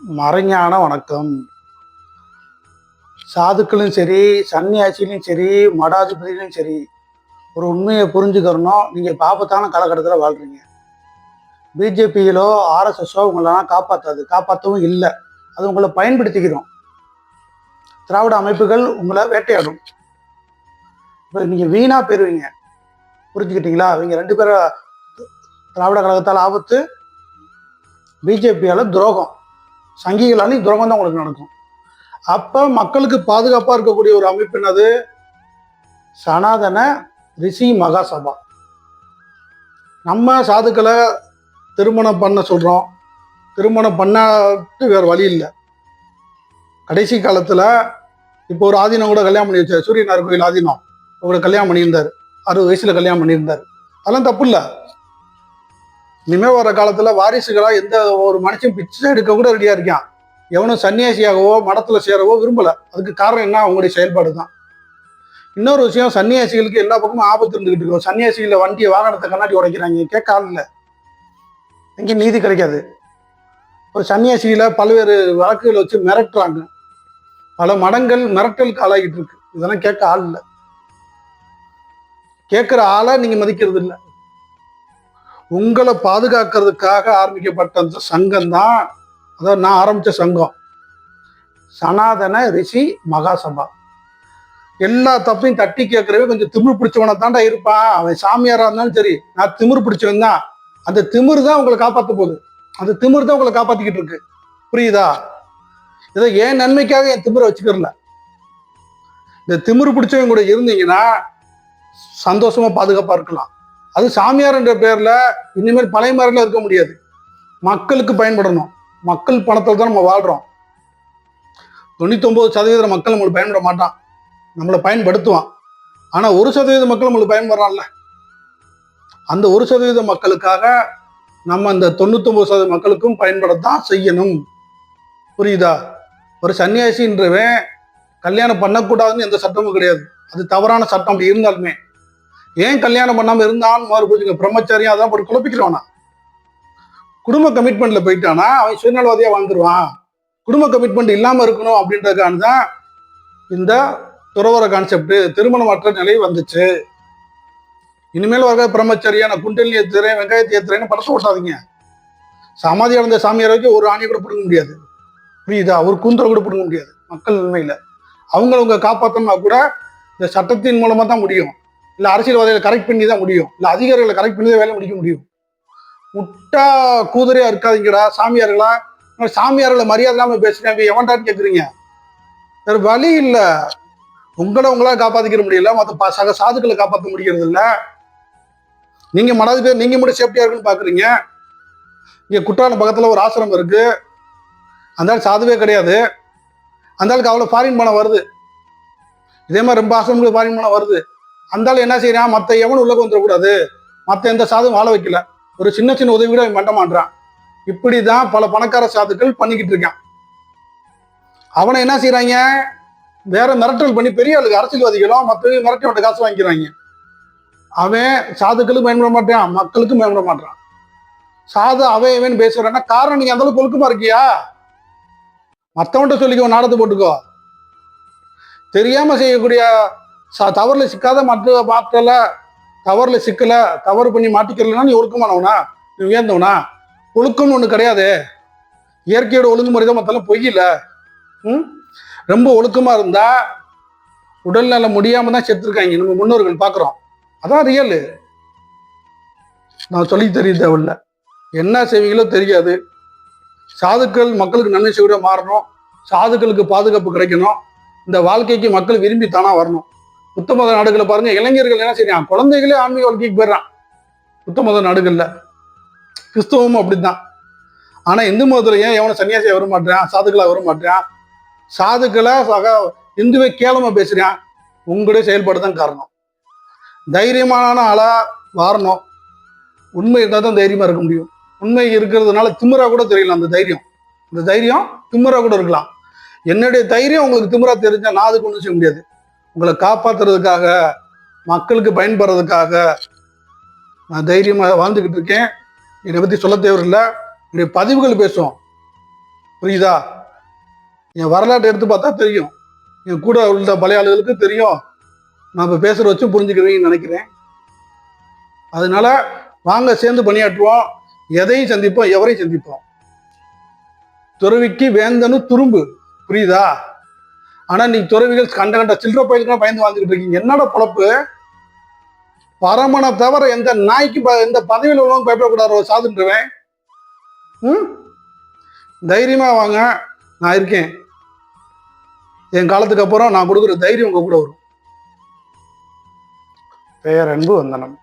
மறைஞான வணக்கம். சாதுக்களும் சரி சன்னியாசிலையும் சரி மடாதிபதியிலும் சரி ஒரு உண்மையை புரிஞ்சுக்கிறணும் நீங்கள் பாப்பத்தான காலகட்டத்தில் வாழ்கிறீங்க பிஜேபியிலோ ஆர்எஸ்எஸோ உங்களெல்லாம் காப்பாற்றாது காப்பாற்றவும் இல்லை. அது உங்களை பயன்படுத்திக்கிறோம். திராவிட அமைப்புகள் உங்களை வேட்டையாடும். இப்போ நீங்கள் வீணாக பெறுவீங்க புரிஞ்சுக்கிட்டீங்களா? இவங்க ரெண்டு பேரும் திராவிட கழகத்தால் ஆபத்து பிஜேபியால் துரோகம். சங்கிகளாலையும் துரோகம் தான் உங்களுக்கு நடக்கும். அப்போ மக்களுக்கு பாதுகாப்பாக இருக்கக்கூடிய ஒரு அமைப்பு என்னது? சனாதன ரிஷி மகாசபா. நம்ம சாதுக்களை திருமணம் பண்ண சொல்கிறோம் திருமணம் பண்ணாட்டு வேறு வழி இல்லை. கடைசி காலத்தில் இப்போ ஒரு ஆதீனம் கூட கல்யாணம் பண்ணி வச்சார். சூரியனார் கோயில் ஆதீனம். அவரை கல்யாணம் பண்ணியிருந்தார். அறுபது வயசில் கல்யாணம் பண்ணியிருந்தார். அதெல்லாம் தப்பு இல்லை. இனிமே வர காலத்தில் வாரிசுகளாக எந்த ஒரு மனுஷன் பிச்சை எடுக்க கூட ரெடியாக இருக்கான். எவனும் சன்னியாசியாகவோ மடத்தில் சேரவோ விரும்பல. அதுக்கு காரணம் என்ன? அவங்களுடைய செயல்பாடு தான் இன்னொரு விஷயம் சன்னியாசிகளுக்கு எல்லா பக்கமும் ஆபத்து இருந்துகிட்டு இருக்கும். சன்னியாசிகளை வண்டியை வாகனத்தை கண்ணாடி உடைக்கிறாங்க. கேட்க ஆள் இல்லை. எங்கேயும் நீதி கிடைக்காது. ஒரு சன்னியாசிகளை பல்வேறு வழக்குகள் வச்சு மிரட்டுறாங்க. பல மடங்கள் மிரட்டலுக்கு ஆளாகிட்டு இருக்கு. இதெல்லாம் கேட்க ஆள் இல்லை. கேட்குற ஆளை நீங்க மதிக்கிறது இல்லை உங்களை பாதுகாக்கிறதுக்காக ஆரம்பிக்கப்பட்ட அந்த சங்கம் தான் அதாவது நான் ஆரம்பித்த சங்கம். சனாதன ரிஷி மகாசபா. எல்லா தப்பையும் தட்டி கேட்கறவே கொஞ்சம் திமிர் பிடிச்சவனை தாண்டா இருப்பான். அவன் சாமியாரா இருந்தாலும் சரி நான் திமிர் பிடிச்சவன் தான். அந்த திமிரு தான் உங்களை காப்பாற்ற போகுது. அந்த திமிர் தான் உங்களை காப்பாத்திக்கிட்டு இருக்கு. புரியுதா? இதை ஏன் நன்மைக்காக என் திமிரை வச்சுக்கிறல? இந்த திமிர் பிடிச்சவங்க கூட இருந்தீங்கன்னா சந்தோஷமா பாதுகாப்பா இருக்கலாம். அது சாமியார் என்ற பேர்ல இனிமேல் பழைய மாதிரிலாம் இருக்க முடியாது. மக்களுக்கு பயன்படணும். மக்கள் பணத்தில் தான் நம்ம வாழ்றோம். தொண்ணூத்தொன்பது சதவீத மக்கள் நம்மளுக்கு பயன்பட மாட்டான். நம்மளை பயன்படுத்துவான். ஆனா ஒரு சதவீத மக்கள் நம்மளுக்கு பயன்படுறான்ல. அந்த ஒரு சதவீத மக்களுக்காக நம்ம அந்த தொண்ணூத்தொன்பது சதவீத மக்களுக்கும் பயன்படத்தான் செய்யணும். புரியுதா? ஒரு சன்னியாசின்றவன் கல்யாணம் பண்ணக்கூடாதுன்னு எந்த சட்டமும் கிடையாது. அது தவறான சட்டம் அப்படி இருந்தாலுமே. ஏன் கல்யாணம் பண்ணாம இருந்தான்னு மாதிரி புரிஞ்சுங்க பிரம்மச்சாரியம் அதான் போட்டு குழப்பிக்கிறவனா குடும்ப கமிட்மெண்ட்ல போயிட்டானா? அவன் சுயநலவாதியா வாழ்ந்துருவான். குடும்ப கமிட்மெண்ட் இல்லாம இருக்கணும் அப்படின்றதுக்கான தான் இந்த துறவர கான்செப்ட் திருமணமற்ற நிலை வந்துச்சு. இனிமேல் வர பிரம்மச்சரியா நான் குண்டலி ஏத்துறேன் வெங்காயத்தை ஏத்துறேன்னு படத்தை ஓட்டாதீங்க. சமாதி அடைந்த சாமியார் வரைக்கும் ஒரு ஆணையை கூட பிடுங்க முடியாது. புரியுதா? ஒரு கூந்தலை கூட பிடுங்க முடியாது. மக்கள் நன்மையில. அவங்கள உங்க காப்பாற்றணும்னா கூட இந்த சட்டத்தின் மூலமா தான் முடியும். இல்ல அரசியல்வாதிகளை கரெக்ட் பண்ணி தான் முடியும். இல்ல அதிகாரிகளை கரெக்ட் பண்ணி தான் வேலை முடிக்க முடியும். முட்டா கூதரையா இருக்காதீங்கடா சாமியார்களா. சாமியார்களை மரியாதை இல்லாம பேசுறேன் எவன்டான்னு கேக்குறீங்க? வேறு வழி இல்ல. உங்களை உங்களால காப்பாத்திக்கிற முடியல மற்ற சக சாதுக்களை காப்பாற்ற முடியறது இல்ல. நீங்க மனது பேர் நீங்க மட்டும் சேஃப்டியா இருக்குன்னு பாக்குறீங்க. இங்க குற்றாலம் பக்கத்துல ஒரு ஆசிரமம் இருக்கு. அந்த சாதுவே கிடையாது. அந்த ஆளுக்கு அவ்வளோ ஃபாரின் பணம் வருது. இதே மாதிரி ரொம்ப ஆசிரமங்களுக்கு ஃபாரின் பணம் வருது. அந்த என்ன செய்யறான் மற்ற எவனும் உள்ள வந்துடக்கூடாது. மற்ற எந்த சாதும் வாழ வைக்கல. ஒரு சின்ன சின்ன உதவி கூட அவன் பண்ண மாட்டான் இப்படிதான் பல பணக்கார சாதுக்கள் பண்ணிக்கிட்டு இருக்கான். அவனை என்ன செய்யறாங்க வேற மிரட்டல் பண்ணி பெரிய ஆளுக்கு அரசியல்வாதிகளும் மற்றவங்க மிரட்டி காசு வாங்கிக்கிறாங்க. அவன் சாதுக்களுக்கு பயன்பட மாட்டான் மக்களுக்கும் பயன்பட மாட்டான். சாது அவன் இவன் பேசுறான்னா காரணம் நீங்க அந்த அளவுக்கு ஒழுக்கமா இருக்கியா? மற்றவன்கிட்ட சொல்லிக்கோ நாடத்து போட்டுக்கோ. தெரியாம செய்யக்கூடிய ச- தவறில் சிக்காத மற்ற மாற்றல தவறில் சிக்கலை தவறு பண்ணி மாட்டிக்கிறலன்னா நீ ஒழுக்கமானவனா? நீ உயர்ந்தவனா? ஒழுக்கம்னு ஒன்று கிடையாது. இயற்கையோட ஒழுங்குமுறை தான் மத்தெல்லாம் பொய்யில ம்? ரொம்ப ஒழுக்கமாக இருந்தா உடல்நல முடியாமல் தான் செத்துருக்காங்க. நம்ம முன்னோர்கள் பார்க்குறோம். அதான் ரியல் நான் சொல்லி தெரிய தேவையில்ல என்ன செய்வீங்களோ தெரியாது. சாதுக்கள் மக்களுக்கு நன்மை செய்ய மாறணும். சாதுக்களுக்கு பாதுகாப்பு கிடைக்கணும். இந்த வாழ்க்கைக்கு மக்கள் விரும்பி தானா வரணும். புத்த மத நாடுகளை பாருங்க இளைஞர்கள் என்ன செய்யறான் குழந்தைகளே ஆன்மீக வாழ்க்கைக்கு போயிடுறான். புத்த மத நாடுகள்ல. கிறிஸ்தவமும் அப்படித்தான். ஆனா இந்து மதத்துல ஏன் எவனை சன்னியாசியா வர மாட்டேன் சாதுக்களா வர மாட்டேன் சாதுக்களை சக இந்துவை கேவலமா பேசுறான். உங்களுடைய செயல்பாடு தான் காரணம். தைரியமான ஆளா வாரணும். உண்மை இருந்தால் தான் தைரியமா இருக்க முடியும். உண்மை இருக்கிறதுனால திமுறா கூட தெரியலாம் அந்த தைரியம். அந்த தைரியம் திமுறா கூட இருக்கலாம். என்னுடைய தைரியம் உங்களுக்கு திமிரா தெரிஞ்சா நான் அதுக்கு ஒன்றும் செய்ய முடியாது. உங்களை காப்பாத்துறதுக்காக மக்களுக்கு பயன்படுறதுக்காக நான் தைரியமாக வாழ்ந்துக்கிட்டு இருக்கேன். என்னை பற்றி சொல்ல தேவையில்லை. என்னுடைய பதிவுகள் பேசும் புரியுதா? என் வரலாற்றை எடுத்து பார்த்தா தெரியும். என் கூட உள்ள பழைய ஆளுகளுக்கு தெரியும். நான் இப்போ பேசுகிற வச்சும் புரிஞ்சுக்கிறீங்கன்னு நினைக்கிறேன். அதனால வாங்க சேர்ந்து பணியாற்றுவோம். எதையும் சந்திப்போம் எவரையும் சந்திப்போம். துறவிக்கு வேந்தனு துரும்பு. புரியுதா? ஆனா நீ துறவிகள் கண்ட கண்ட சில்லற பயிலுக்கு பயந்து வாழ்ந்துட்டு இருக்கீங்க. என்னோட பொழப்பு? பரமனை தவிர எந்த நாய்க்கு ப- எந்த பதவியில் உள்ளவங்க பயப்படக்கூடாது ஒரு சாதுன்றவன். ம்? தைரியமா வாங்க. நான் இருக்கேன். என் காலத்துக்கு அப்புறம் நான் கொடுக்குற தைரியம் உங்க கூட வரும். பெயர் அன்பு வந்தனம்.